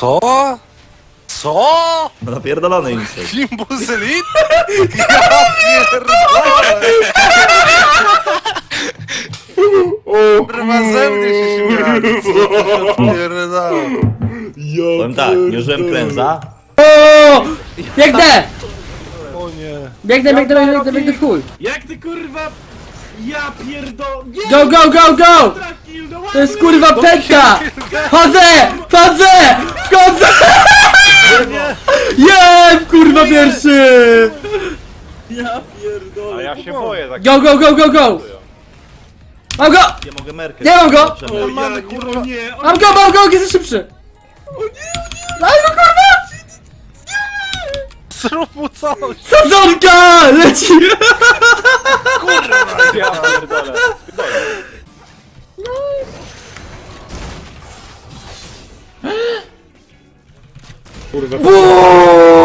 Co? Co? No napierdolony insekt. Kimbus Elite? Ja pierdolę! Kurwa ze mnie się śmiali, co się odpierdala? Powiem tak, nie użyłem klęza. O! Biegnę! O nie. Biegnę, biegnę, biegnę, biegnę w chuj. Jak ty kurwa... Ja pierdol... Nie! Go, go, go, go! No To jest kurwa pęta! Chodzę! Chodzę! Kurwa pierwszy! Ja pierdolę. A ja się boję tak. Go, go, go, go, go! Mam go! Ja mogę merkę. Nie mam go! O, ja, Mamy, nie, kurwa. o nie, o Mam go, mam go, jest szybszy! Daj go, kurwa! Zrób mu coś! Sadzonka! Leci! Ja pierdolę. kurwa. Buuu!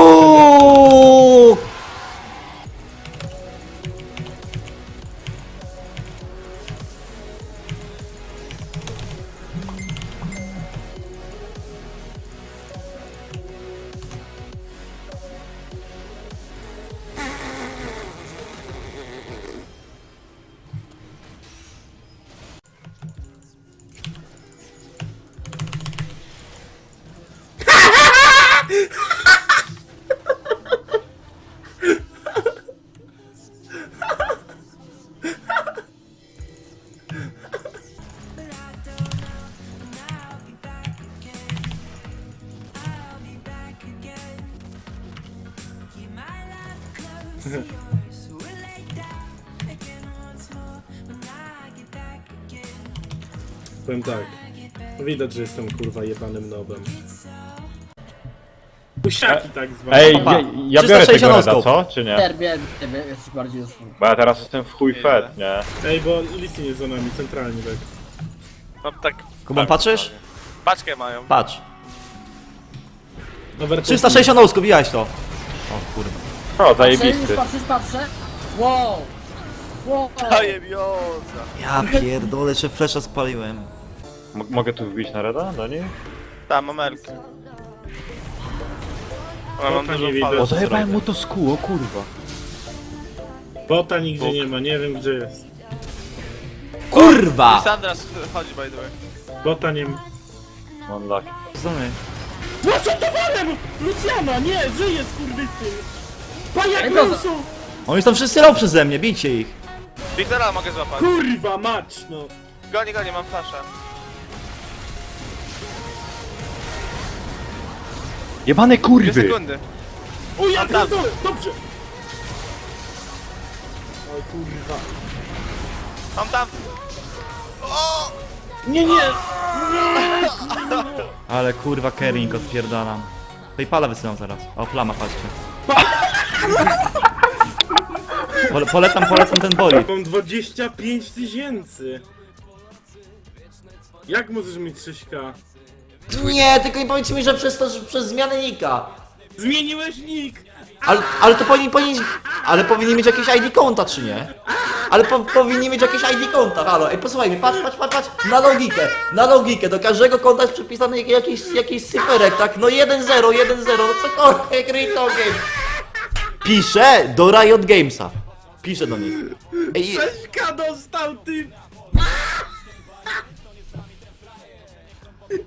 Powiem tak. Widać, że jestem kurwa jebanym nobem. Pusiaki tak zwane. Ej, ja, ja biorę 360 tego reda, co? Czy nie? Terbię, ciebie, jesteś bardziej usług. Bo ja teraz jestem w chuj fed, nie? Ej, bo Listin jest za nami, centralnie tak. Mam tak... Kuban, patrzysz? Paczkę mają. Patrz. Overpost- 360 ołsków, widziałeś to. O kurwa. O, Patrzę, zajebisty. patrzę, patrzę. Wow! Wow! Tajemioza. Ja pierdolę, że flesza spaliłem. M mogę tu wbić na reda do niej? Tam, mam Elkę. Ale mam nie widzę. falę. O, zajebałem mu to skół, o kurwa. Bota nigdzie nie ma, nie wiem gdzie jest. Kurwa! Sandra chodzi by the way. Bota nie ma. Mam lak. Znamy. Zaczętowałem! Luciana, nie, żyje skurwysyn! Pajak Ej, dobra. Oni są wszyscy low przeze mnie, bijcie ich. Wiktora mogę złapać. Kurwa mać, no! Goni, goni, mam flasza. Jebane Dwie kurwy! sekundy. O ja Tam, pierdolę, dobrze! O kurwa. Mam tam. Nie, nie! Ale kurwa Kering odpierdalam. Paypala wysyłam zaraz. O, plama, patrzcie. Pole, polecam, polecam ten bolid. Mam 25 tysięcy! Jak możesz mieć 6k? Nie, tylko nie powiedzcie mi, że przez to, że przez zmianę nika. Zmieniłeś nick! Ale, ale to powinni, powinni, ale powinni mieć jakieś ID konta, czy nie? Ale po, powinni mieć jakieś ID konta, halo. Ej, posłuchaj mnie, patrz, patrz, patrz, patrz, na logikę, na logikę, do każdego konta jest przypisany jak- jakiś, jakiś cyferek, tak? No 1-0, 1-0, no cokolwiek, Rito Game. Piszę do Riot Gamesa. Piszę do nich. Ej, 6k dostał ty!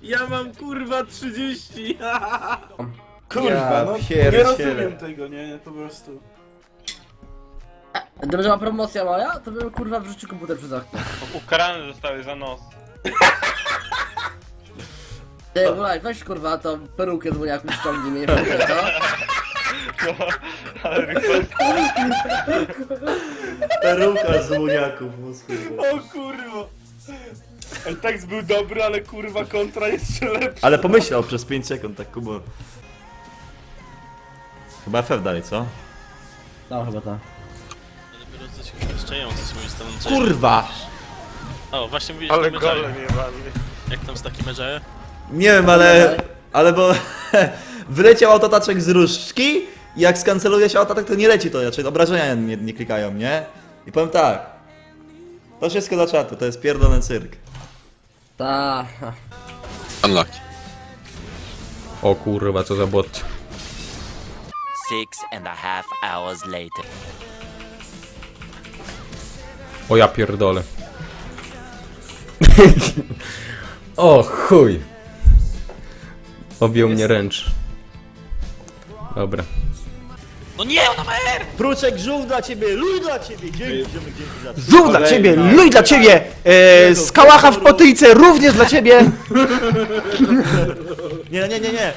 Ja mam kurwa 30! kurwa, no Nie rozumiem tego, nie? Po prostu. Gdyby była promocja moja, to bym kurwa wrzucił komputer przez okno. Ukarane zostały za nos. Ty, Ulaj, weź kurwa tą perukę z woniaku ściągnij mnie, nie co? Ale Peruka z muniaków, mózgu. O kurwa! Ej, tekst był dobry, ale kurwa kontra jest jeszcze lepsza. Ale pomyślał przez 5 sekund, tak Kubo. Chyba FF dalej, co? No chyba tak. Dopiero coś wystarczające z mojej strony. że- Kurwa! O, właśnie mówiłeś Ale o Medjaya. jebany. Jak tam z takim Medjaya? Nie wiem, ale... Ale bo... Wyleciał autotaczek z różdżki i jak skanceluje się autotaczek, to nie leci to raczej, obrażenia nie, nie klikają, nie? I powiem tak. To wszystko dla czatu, to jest pierdolony cyrk. Ta. Unlucky. O kurwa, co za bot. Six and a half hours later. O ja pierdolę. o chuj. Objął mnie ręcz. Dobra. No nie, ona ma R! Pruczek, żółw dla ciebie, luj dla ciebie! Dzięki, ziomek, dzięki za to. Żół dla ciebie, luj dla ciebie! E, skałacha w potyjce również dla ciebie! Nie, nie, nie, nie!